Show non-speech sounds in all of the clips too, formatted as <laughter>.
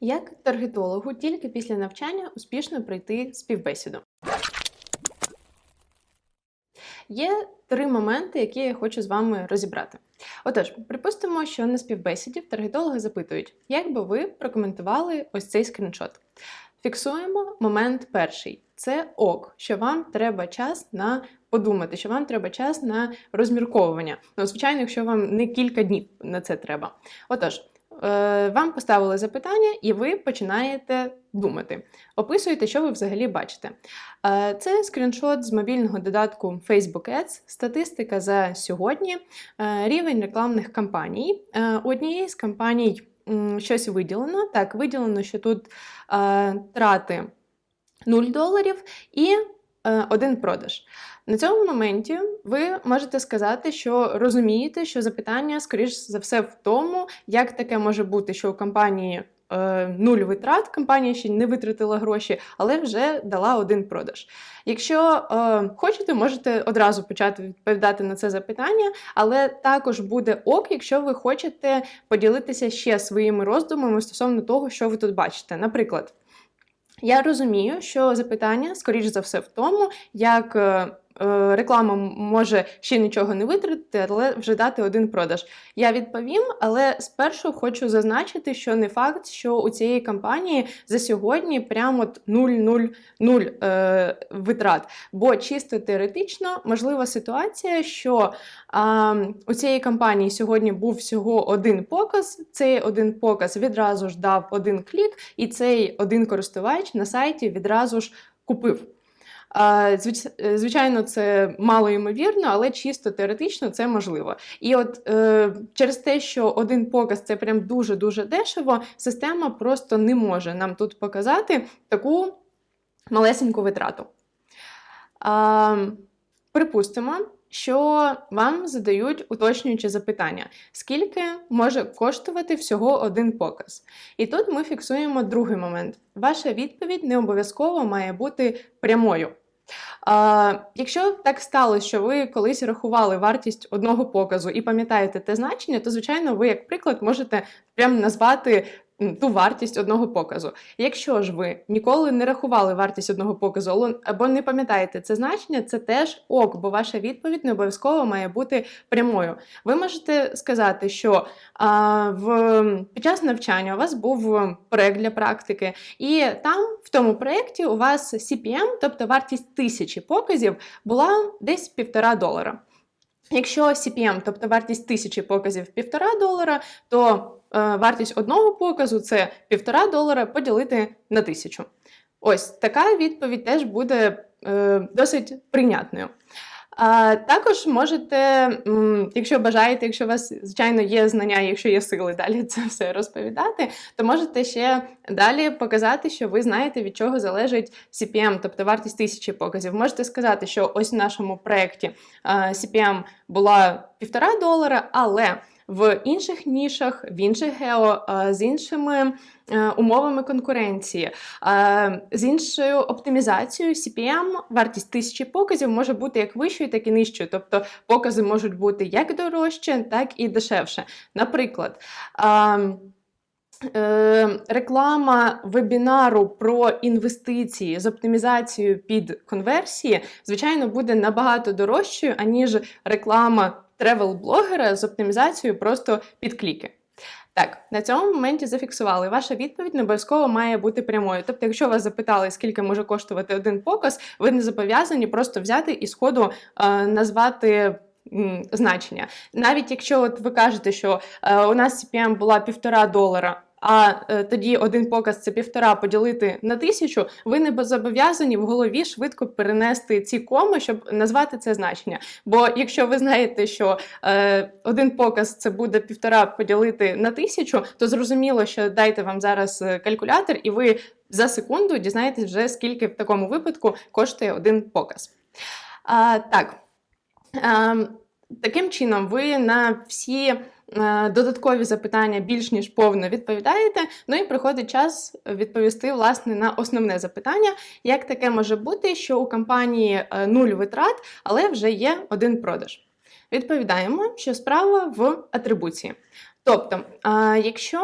Як таргетологу тільки після навчання успішно пройти співбесіду? Є три моменти, які я хочу з вами розібрати. Отож, припустимо, що на співбесіді в таргетолога запитують, як би ви прокоментували ось цей скріншот. Фіксуємо момент перший. Це ок, що вам треба час на подумати, що вам треба час на розмірковування. Ну, звичайно, якщо вам не кілька днів на це треба. Отож, вам поставили запитання, і ви починаєте думати. Описуєте, що ви взагалі бачите. Е, Це скріншот з мобільного додатку Facebook Ads, статистика за сьогодні, е, рівень рекламних кампаній. Е, У однієї з кампаній щось виділено. Так, виділено, що тут е, трати 0 доларів і е, один продаж. На цьому моменті ви можете сказати, що розумієте, що запитання, скоріш за все, в тому, як таке може бути, що у компанії е, нуль витрат, компанія ще не витратила гроші, але вже дала один продаж. Якщо е, хочете, можете одразу почати відповідати на це запитання, але також буде ок, якщо ви хочете поділитися ще своїми роздумами стосовно того, що ви тут бачите. Наприклад. Я розумію, що запитання, скоріш за все, в тому, як е, реклама може ще нічого не витратити, але вже дати один продаж. Я відповім, але спершу хочу зазначити, що не факт, що у цієї кампанії за сьогодні прямо от 0,00 е, витрат. Бо чисто теоретично можлива ситуація, що а, у цієї кампанії сьогодні був всього один показ. Цей один показ відразу ж дав один клік, і цей один користувач на сайті відразу ж купив. Е, Звичайно, це мало ймовірно, але чисто теоретично це можливо. І от е, через те, що один показ це прям дуже-дуже дешево, система просто не може нам тут показати таку малесеньку витрату. Припустимо, що вам задають уточнюючі запитання, скільки може коштувати всього один показ. І тут ми фіксуємо другий момент. Ваша відповідь не обов'язково має бути прямою. А, якщо так сталося, що ви колись рахували вартість одного показу і пам'ятаєте те значення, то звичайно ви, як приклад, можете прям назвати ту вартість одного показу. Якщо ж ви ніколи не рахували вартість одного показу або не пам'ятаєте це значення, це теж ок, бо ваша відповідь не обов'язково має бути прямою. Ви можете сказати, що а, в, під час навчання у вас був проект для практики, і там в тому проєкті у вас CPM, тобто вартість тисячі показів, була десь півтора долара. Якщо CPM, тобто вартість тисячі показів півтора долара, то е, вартість одного показу це півтора долара поділити на тисячу. Ось така відповідь теж буде е, досить прийнятною. А також можете, якщо бажаєте, якщо у вас, звичайно, є знання, якщо є сили далі це все розповідати, то можете ще далі показати, що ви знаєте, від чого залежить CPM, тобто вартість тисячі показів. Можете сказати, що ось в нашому проєкті а, CPM була півтора долара, але в інших нішах, в інших гео, з іншими е, умовами конкуренції, е, з іншою оптимізацією CPM, вартість тисячі показів може бути як вищою, так і нижчою. Тобто покази можуть бути як дорожче, так і дешевше. Наприклад, е, реклама вебінару про інвестиції з оптимізацією під конверсії, звичайно, буде набагато дорожчою, аніж реклама тревел-блогера з оптимізацією просто під кліки. Так, на цьому моменті зафіксували. Ваша відповідь не обов'язково має бути прямою. Тобто, якщо вас запитали, скільки може коштувати один показ, ви не зобов'язані просто взяти і сходу е, назвати. Значення. Навіть якщо от ви кажете, що е, у нас CPM була півтора долара, а е, тоді один показ це півтора поділити на тисячу, ви не зобов'язані в голові швидко перенести ці коми, щоб назвати це значення. Бо якщо ви знаєте, що е, один показ це буде півтора поділити на тисячу, то зрозуміло, що дайте вам зараз е, калькулятор, і ви за секунду дізнаєтесь вже скільки в такому випадку коштує один показ. А, так. Ем, Таким чином, ви на всі додаткові запитання більш ніж повно відповідаєте. Ну і приходить час відповісти власне на основне запитання, як таке може бути, що у компанії е, нуль витрат, але вже є один продаж. Відповідаємо, що справа в атрибуції. Тобто, е, якщо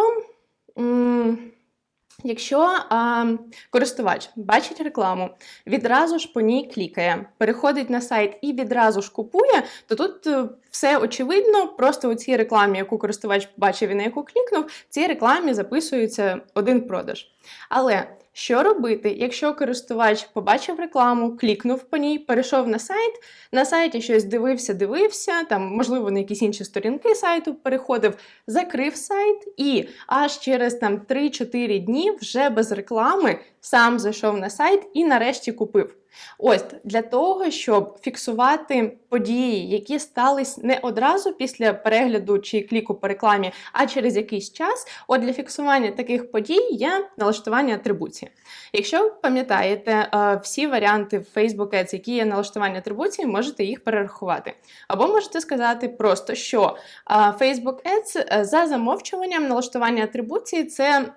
Якщо а, користувач бачить рекламу, відразу ж по ній клікає, переходить на сайт і відразу ж купує, то тут е, все очевидно. Просто у цій рекламі, яку користувач бачив і на яку клікнув, в цій рекламі записується один продаж. Але що робити, якщо користувач побачив рекламу, клікнув по ній, перейшов на сайт, на сайті щось дивився, дивився, там, можливо, на якісь інші сторінки сайту переходив, закрив сайт і аж через там 3-4 дні вже без реклами сам зайшов на сайт і нарешті купив. Ось для того, щоб фіксувати події, які стались не одразу після перегляду чи кліку по рекламі, а через якийсь час. От для фіксування таких подій є налаштування атрибуції. Якщо пам'ятаєте е, всі варіанти в Facebook Ads, які є налаштування атрибуції, можете їх перерахувати. Або можете сказати просто, що е, Facebook Ads е, за замовчуванням налаштування атрибуції це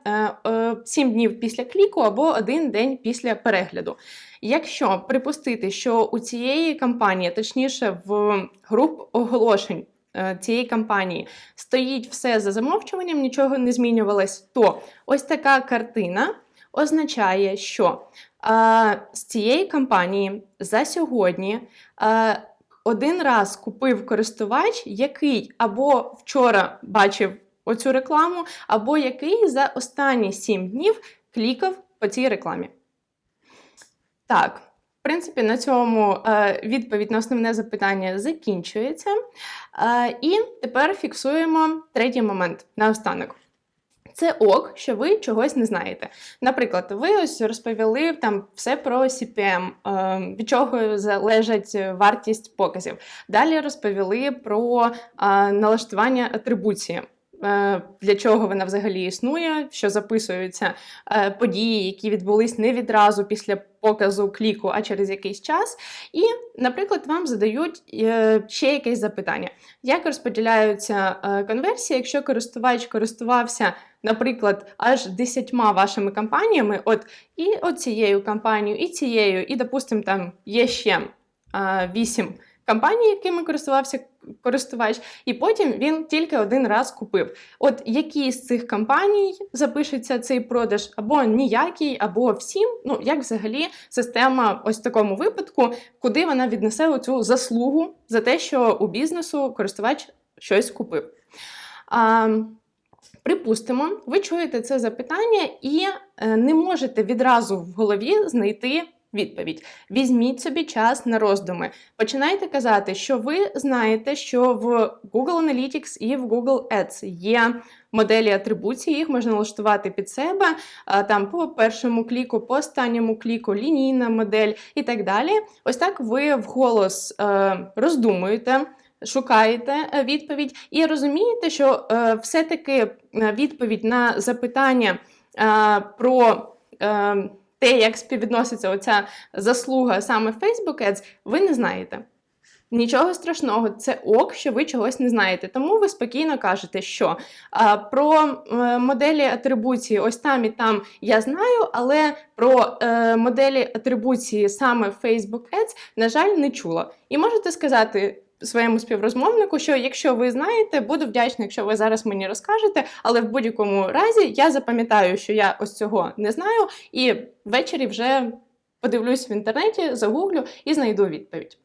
7 днів після кліку або один день після перегляду. Якщо припустити, що у цієї кампанії, точніше в груп оголошень е, цієї кампанії, стоїть все за замовчуванням, нічого не змінювалось, то ось така картина означає, що а, з цієї кампанії за сьогодні. А, один раз купив користувач, який або вчора бачив оцю рекламу, або який за останні 7 днів клікав по цій рекламі. Так, в принципі, на цьому е, відповідь на основне запитання закінчується. Е, і тепер фіксуємо третій момент наостанок. Це ок, що ви чогось не знаєте. Наприклад, ви ось розповіли там все про CPM, е, від чого залежить вартість показів. Далі розповіли про налаштування атрибуції. Е, для чого вона взагалі існує, що записуються е, події, які відбулись не відразу після показу кліку, а через якийсь час. І, наприклад, вам задають е, ще якесь запитання: як розподіляються конверсії, якщо користувач користувався, наприклад, аж десятьма вашими кампаніями, от і цією кампанією, і цією, і, допустимо, там є ще вісім кампаній, якими користувався користувач, і потім він тільки один раз купив. От які з цих кампаній запишеться цей продаж, або ніякий, або всім. Ну, як взагалі система ось в такому випадку, куди вона віднесе оцю заслугу за те, що у бізнесу користувач щось купив. А, Припустимо, ви чуєте це запитання і е, не можете відразу в голові знайти Відповідь: візьміть собі час на роздуми. Починайте казати, що ви знаєте, що в Google Analytics і в Google Ads є моделі атрибуції, їх можна налаштувати під себе. Там по першому кліку, по останньому кліку, лінійна модель і так далі. Ось так ви вголос е, роздумуєте. Шукаєте е, відповідь і розумієте, що е, все-таки відповідь на запитання про те, як співвідноситься оця заслуга саме Facebook Ads, ви не знаєте. Нічого страшного, це ок, що ви чогось не знаєте. Тому ви спокійно кажете, що а, про е, моделі атрибуції, ось там і там я знаю, але про е, моделі атрибуції саме Facebook Ads, на жаль, не чула. І можете сказати, своєму співрозмовнику, що якщо ви знаєте, буду вдячна, якщо ви зараз мені розкажете, але в будь-якому разі я запам'ятаю, що я ось цього не знаю, і ввечері вже подивлюсь в інтернеті, загуглю і знайду відповідь.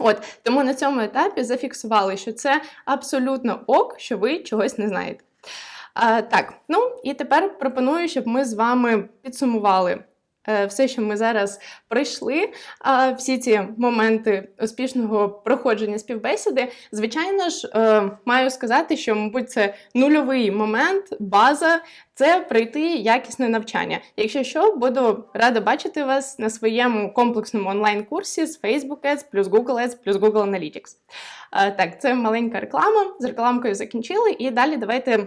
От тому на цьому етапі зафіксували, що це абсолютно ок, що ви чогось не знаєте. А, Так, ну і тепер пропоную, щоб ми з вами підсумували все, що ми зараз пройшли, всі ці моменти успішного проходження співбесіди, звичайно ж, е, маю сказати, що, мабуть, це нульовий момент, база. Це пройти якісне навчання. Якщо що, буду рада бачити вас на своєму комплексному онлайн-курсі з Facebook Ads плюс Google Ads плюс Google Analytics. Е, так, це маленька реклама. З рекламкою закінчили, і далі давайте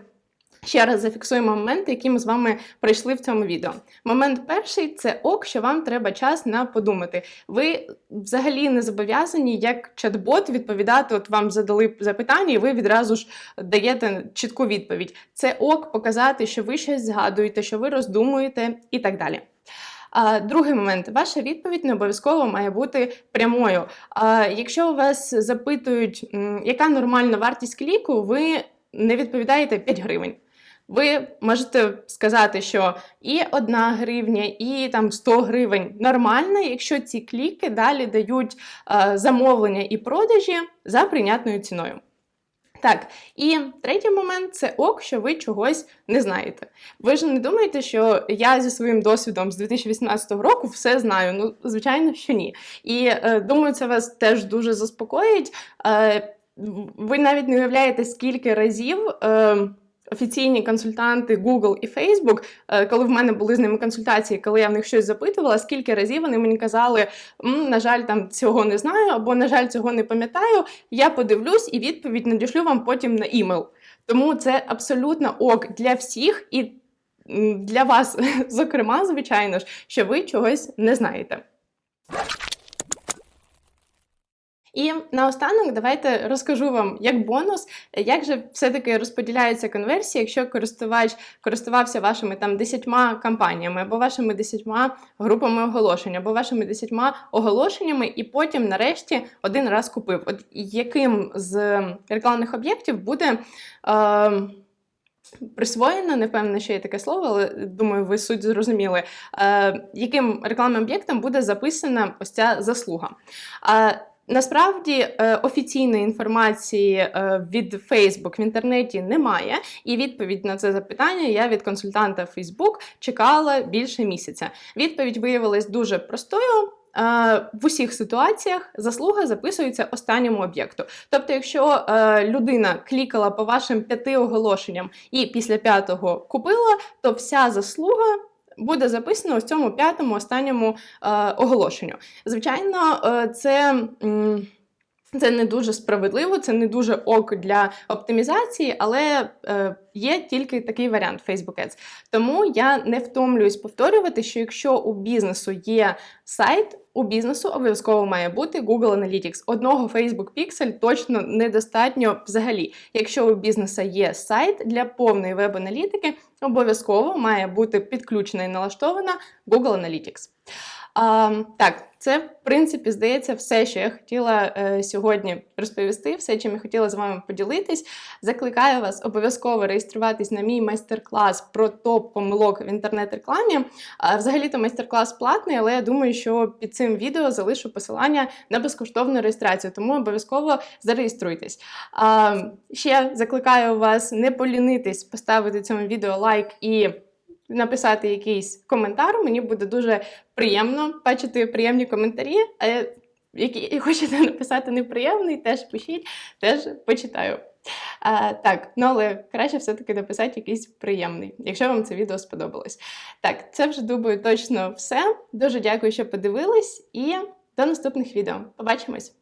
Ще раз зафіксуємо моменти, які ми з вами пройшли в цьому відео. Момент перший це ок, що вам треба час на подумати. Ви взагалі не зобов'язані, як чат-бот, відповідати. От вам задали запитання, і ви відразу ж даєте чітку відповідь. Це ок, показати, що ви щось згадуєте, що ви роздумуєте і так далі. А, Другий момент, ваша відповідь не обов'язково має бути прямою. А, Якщо вас запитують, яка нормальна вартість кліку, ви не відповідаєте 5 гривень Ви можете сказати, що і 1 гривня, і там 100 гривень нормально, якщо ці кліки далі дають е, замовлення і продажі за прийнятною ціною. Так, і третій момент це ок, що ви чогось не знаєте. Ви ж не думаєте, що я зі своїм досвідом з 2018 року все знаю. Ну, звичайно, що ні. І е, думаю, це вас теж дуже заспокоїть. Е, ви навіть не уявляєте, скільки разів. Е, Офіційні консультанти Google і Facebook, е, коли в мене були з ними консультації, коли я в них щось запитувала, скільки разів вони мені казали, на жаль, там цього не знаю, або на жаль, цього не пам'ятаю. Я подивлюсь і відповідь надішлю вам потім на імейл. Тому це абсолютно ок для всіх і для вас, <laughs> зокрема, звичайно ж, що ви чогось не знаєте. І наостанок давайте розкажу вам як бонус, як же все-таки розподіляється конверсія, якщо користувач користувався вашими там десятьма кампаніями, або вашими десятьма групами оголошень, або вашими десятьма оголошеннями, і потім, нарешті, один раз купив. От яким з рекламних об'єктів буде. Е Присвоєно, не впевнена, що є таке слово, але думаю, ви суть зрозуміли, е, яким рекламним об'єктом буде записана ось ця заслуга. Е, Насправді е, офіційної інформації е, від Facebook в інтернеті немає, і відповідь на це запитання я від консультанта Facebook чекала більше місяця. Відповідь виявилась дуже простою. Е, в усіх ситуаціях заслуга записується останньому об'єкту. Тобто, якщо людина клікала по вашим п'яти оголошенням і після п'ятого купила, то вся заслуга буде записано в цьому п'ятому останньому е, оголошенню. Звичайно, е, це. Це не дуже справедливо, це не дуже ок для оптимізації, але е, є тільки такий варіант Facebook Ads. Тому я не втомлююсь повторювати, що якщо у бізнесу є сайт, у бізнесу обов'язково має бути Google Analytics. Одного Facebook Pixel точно недостатньо взагалі. Якщо у бізнеса є сайт для повної веб-аналітики, обов'язково має бути підключена і налаштована Google Analytics. А, Так, це, в принципі, здається, все, що я хотіла е, сьогодні розповісти, все, чим я хотіла з вами поділитись. Закликаю вас обов'язково реєструватись на мій майстер-клас про топ помилок в інтернет-рекламі. А, Взагалі-то майстер-клас платний, але я думаю, що під цим відео залишу посилання на безкоштовну реєстрацію, тому обов'язково зареєструйтесь. А, Ще закликаю вас не полінитись, поставити цьому відео лайк і написати якийсь коментар. Мені буде дуже приємно бачити приємні коментарі. А які хочете <laughs> написати неприємний, теж пишіть, теж почитаю. А, Так, ну але краще все-таки написати якийсь приємний, якщо вам це відео сподобалось. Так, це вже думаю точно все. Дуже дякую, що подивились, і до наступних відео. Побачимось!